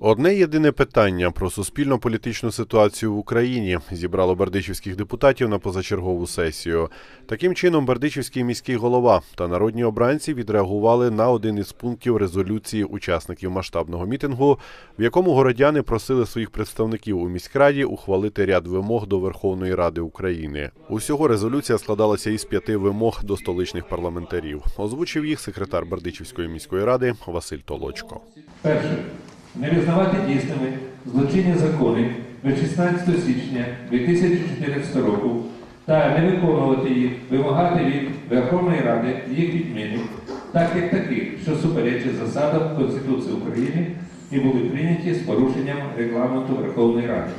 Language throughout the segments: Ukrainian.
Одне єдине питання про суспільно-політичну ситуацію в Україні зібрало бердичівських депутатів на позачергову сесію. Таким чином, бердичівський міський голова та народні обранці відреагували на один із пунктів резолюції учасників масштабного мітингу, в якому городяни просили своїх представників у міськраді ухвалити ряд вимог до Верховної Ради України. Усього резолюція складалася із п'яти вимог до столичних парламентарів. Озвучив їх секретар Бердичівської міської ради Василь Толочко. Перше. Не визнавати дійсними злочинні закони від 16 січня 2014 року та не виконувати їх, вимагати від Верховної Ради їх відміни, так як такі, що суперечать засадам Конституції України і були прийняті з порушенням регламенту Верховної Ради.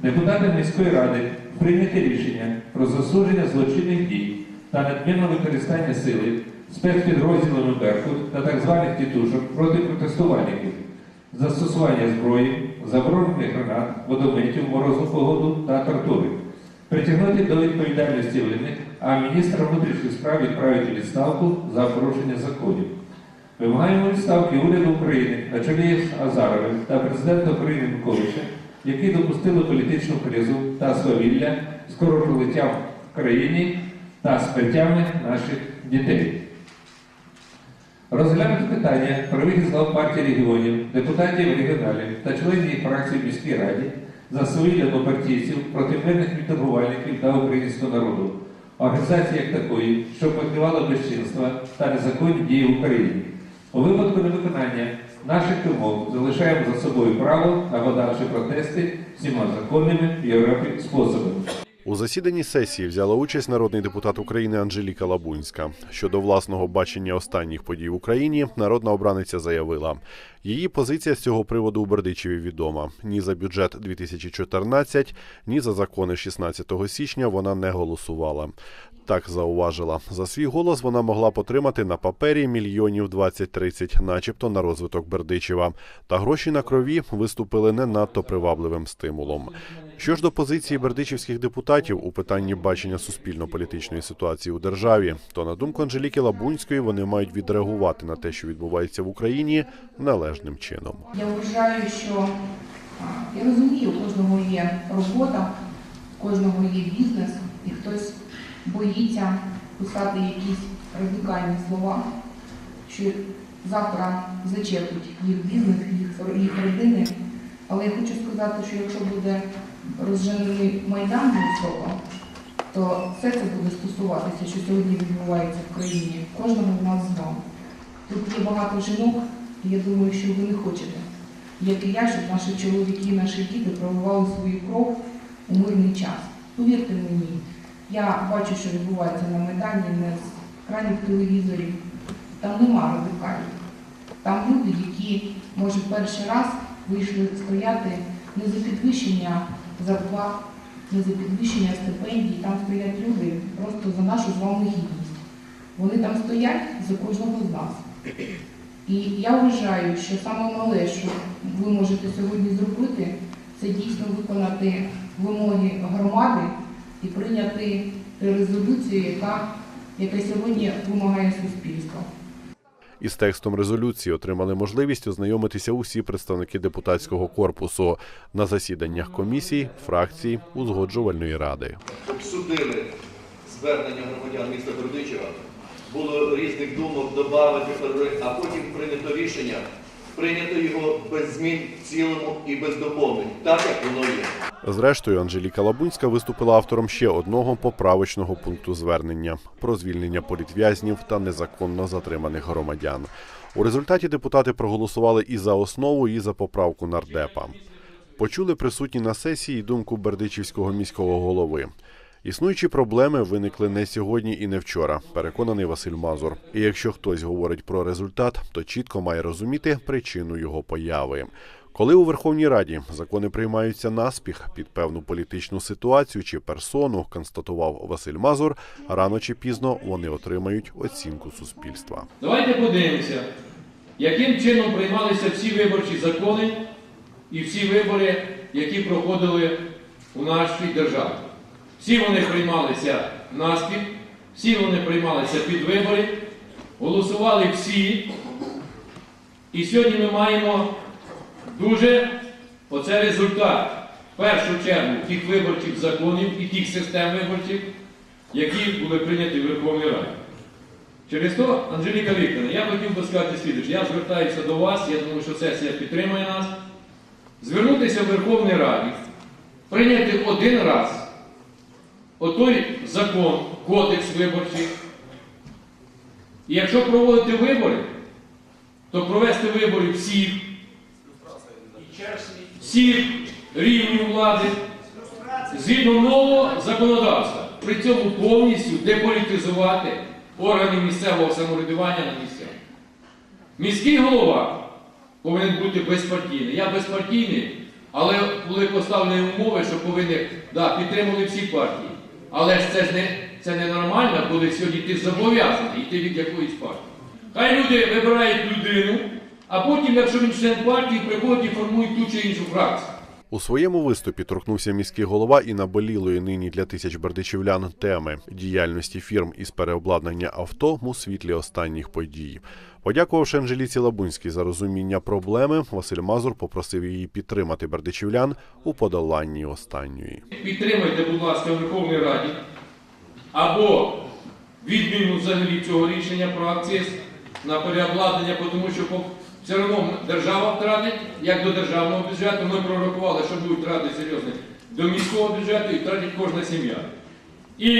Депутати міської ради прийняті рішення про засудження злочинних дій та надмірне використання сили спецпідрозділами Беркут та так званих тітушок проти протестувальників, застосування зброї, заборонених гранат, водометів, морозну погоду та тортури, притягнути до відповідальності винних, а міністра внутрішніх справ відправити відставку за порушення законів. Вимагаємо відставки уряду України на чолі з Азаровим та президента України Януковича, які допустили політичну кризу та свавілля з кровопролиттям в країні та смертями наших дітей. Розглянути питання про вихід партії регіонів, депутатів регіоналів та членів їх фракцій в міській раді за свої однопартійців проти мирних мітингувальників та українського народу, організації як такої, що покривала безчинства та незаконні дії в Україні. У випадку невиконання наших вимог залишаємо за собою право на подальші протести всіма законними в Європі способами. У засіданні сесії взяла участь народний депутат України Анжеліка Лабунська. Щодо власного бачення останніх подій в Україні, народна обраниця заявила, її позиція з цього приводу у Бердичеві відома. Ні за бюджет 2014, ні за закони 16 січня вона не голосувала. Так зауважила, за свій голос вона могла потримати на папері мільйонів 20-30, начебто на розвиток Бердичева. Та гроші на крові виступили не надто привабливим стимулом. Що ж до позиції бердичівських депутатів у питанні бачення суспільно-політичної ситуації у державі, то на думку Анжеліки Лабунської вони мають відреагувати на те, що відбувається в Україні, належним чином. Я вважаю, що я розумію, у кожного є робота, у кожного є бізнес, і хтось боїться писати якісь радикальні слова, що завтра зачепить їх бізнес, їх, їх родини. Але я хочу сказати, що якщо буде розженений майдан високо, то все це буде стосуватися, що сьогодні відбувається в країні, кожного з нас з вами. Тут є багато жінок, я думаю, що ви не хочете, як і я, щоб наші чоловіки, наші діти проливали свою кров у мирний час. Повірте мені, я бачу, що відбувається на Майдані, не з екранів телевізорів. Там нема радикалів. Там люди, які, може, перший раз вийшли стояти не за підвищення зарплат, не за підвищення стипендій. Там стоять люди просто за нашу з вами гідність. Вони там стоять за кожного з нас. І я вважаю, що саме мале, що ви можете сьогодні зробити, це дійсно виконати вимоги громади і прийняти резолюцію, яка, яка сьогодні вимагає суспільство. Із текстом резолюції отримали можливість ознайомитися усі представники депутатського корпусу на засіданнях комісій, фракцій, узгоджувальної ради. обсудили звернення громадян міста Бердичева, було різних думок додати, а потім прийнято рішення, прийнято його без змін в цілому і без доповнень, так як воно є. Зрештою, Анжеліка Лабунська виступила автором ще одного поправочного пункту звернення про звільнення політв'язнів та незаконно затриманих громадян. У результаті депутати проголосували і за основу, і за поправку нардепа. Почули присутні на сесії думку Бердичівського міського голови. Існуючі проблеми виникли не сьогодні і не вчора, переконаний Василь Мазур. І якщо хтось говорить про результат, то чітко має розуміти причину його появи. Коли у Верховній Раді закони приймаються наспіх під певну політичну ситуацію чи персону, констатував Василь Мазур, рано чи пізно вони отримають оцінку суспільства. Давайте подивимося, яким чином приймалися всі виборчі закони і всі вибори, які проходили у нашій державі. Всі вони приймалися наспіх, всі вони приймалися під вибори, голосували всі. І сьогодні ми маємо дуже оце результат в першу чергу тих виборчих законів і тих систем виборчих, які були прийняті в Верховній Раді. Через то, Анжеліка Вікторовна, я хотів би сказати слідуюче. Я звертаюся до вас, я думаю, що сесія підтримує нас. Звернутися в Верховній Раді, прийняти один раз отой закон, кодекс виборчий. І якщо проводити вибори, то провести вибори всіх, всіх рівнів влади згідно нового законодавства. При цьому повністю деполітизувати органи місцевого самоврядування на місцях. Міський голова повинен бути безпартійний. Я безпартійний, але були поставлені умови, що повинні да, підтримали всі партії. Але ж це ж не, це не нормально, коли сьогодні ти зобов'язаний йти від якоїсь партії. Хай люди вибирають людину, а потім, якщо він член партії, приходять і формують ту чи іншу фракцію. У своєму виступі торкнувся міський голова і наболілої нині для тисяч бердичівлян теми діяльності фірм із переобладнання авто у світлі останніх подій. Подякувавши Анжеліці Лабунській за розуміння проблеми, Василь Мазур попросив її підтримати бердичівлян у подоланні останньої. Підтримайте, будь ласка, в Верховній Раді або відміну взагалі цього рішення про акциз на переобладнання, тому що все одно держава втратить, як до державного бюджету. Ми прорахували, що будуть втрати серйозні до міського бюджету і втратить кожна сім'я. І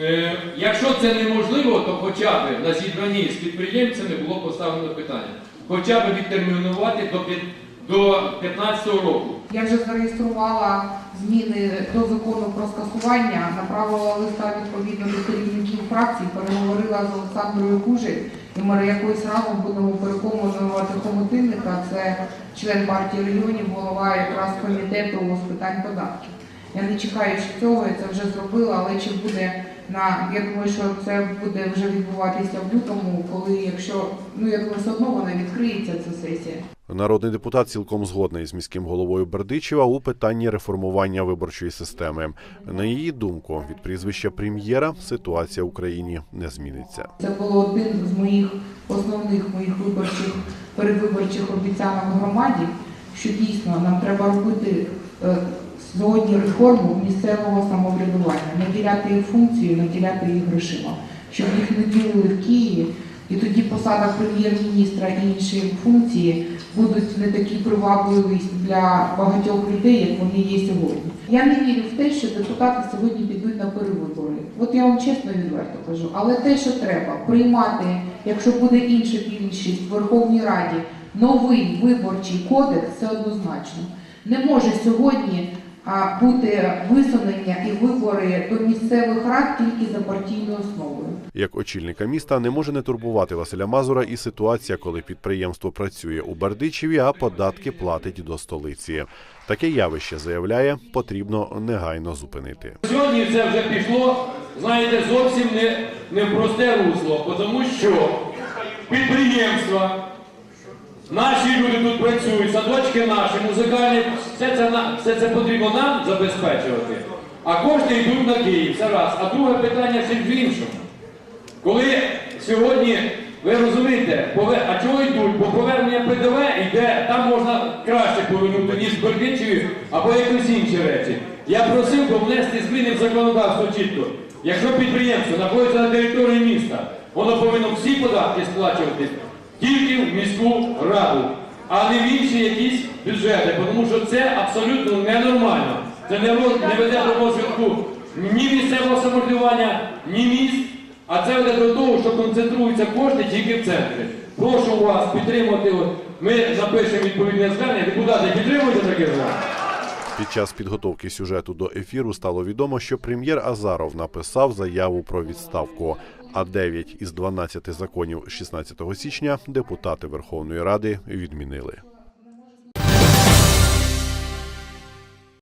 е, якщо це неможливо, то хоча б на зібранні з підприємцями було поставлено питання. Хоча б відтермінувати до, п'ят- до 15 року. Я вже зареєструвала зміни до закону про скасування, направила листа відповідно до керівників фракцій, переговорила з Олександрою Кужель, і ми якоюсь разом будемо переконувати Хомотинника, це член партії регіонів, голова якраз комітету з питань податків. Я не чекаю, що цього, я це вже зробила, але чи буде на я думаю, що це буде вже відбуватися в лютому, коли якщо ну я думаю, все одно вона відкриється ця сесія. Народний депутат цілком згодний з міським головою Бердичева у питанні реформування виборчої системи. На її думку, від прізвища прем'єра ситуація в Україні не зміниться. Це було один з моїх основних моїх виборчих передвиборчих обіцянок громаді, що дійсно нам треба робити е, сьогодні реформу місцевого самоврядування, наділяти їх функцією, наділяти їх грошима, щоб їх не ділили в Києві. І тоді посада прем'єр-міністра і інші функції будуть не такі привабливі для багатьох людей, як вони є сьогодні. Я не вірю в те, що депутати сьогодні підуть на перевибори. От я вам чесно відверто кажу. Але те, що треба приймати, якщо буде інша більшість в Верховній Раді, новий виборчий кодекс, це однозначно. Не може сьогодні а, бути висунення і вибори до місцевих рад тільки за партійною основою. Як очільника міста не може не турбувати Василя Мазура і ситуація, коли підприємство працює у Бердичеві, а податки платить до столиці. Таке явище заявляє, потрібно негайно зупинити. Сьогодні це вже пішло, знаєте, зовсім не, не в просте русло, тому що підприємства, наші люди тут працюють, садочки наші, музикальні, все це, все це потрібно нам забезпечувати. А кошти йдуть на Київ, це раз. А друге питання ще в іншому. Коли сьогодні, ви розумієте, пове- а чого йдуть? Бо повернення ПДВ йде, там можна краще повернути, ніж Бердичеві або якось інші речі. Я просив би внести зміни в законодавство чітко. Якщо підприємство знаходиться на території міста, воно повинно всі податки сплачувати тільки в міську раду, а не в інші якісь бюджети, тому що це абсолютно ненормально. Це не, веде до розвитку ні місцевого самоврядування, ні міст, а це веде до того, що концентруються кошти тільки в центрі. Прошу вас підтримати. Ми напишемо відповідне звернення. Депутати, підтримуєте таке звернення? Під час підготовки сюжету до ефіру стало відомо, що прем'єр Азаров написав заяву про відставку. А 9 із 12 законів 16 січня депутати Верховної Ради відмінили.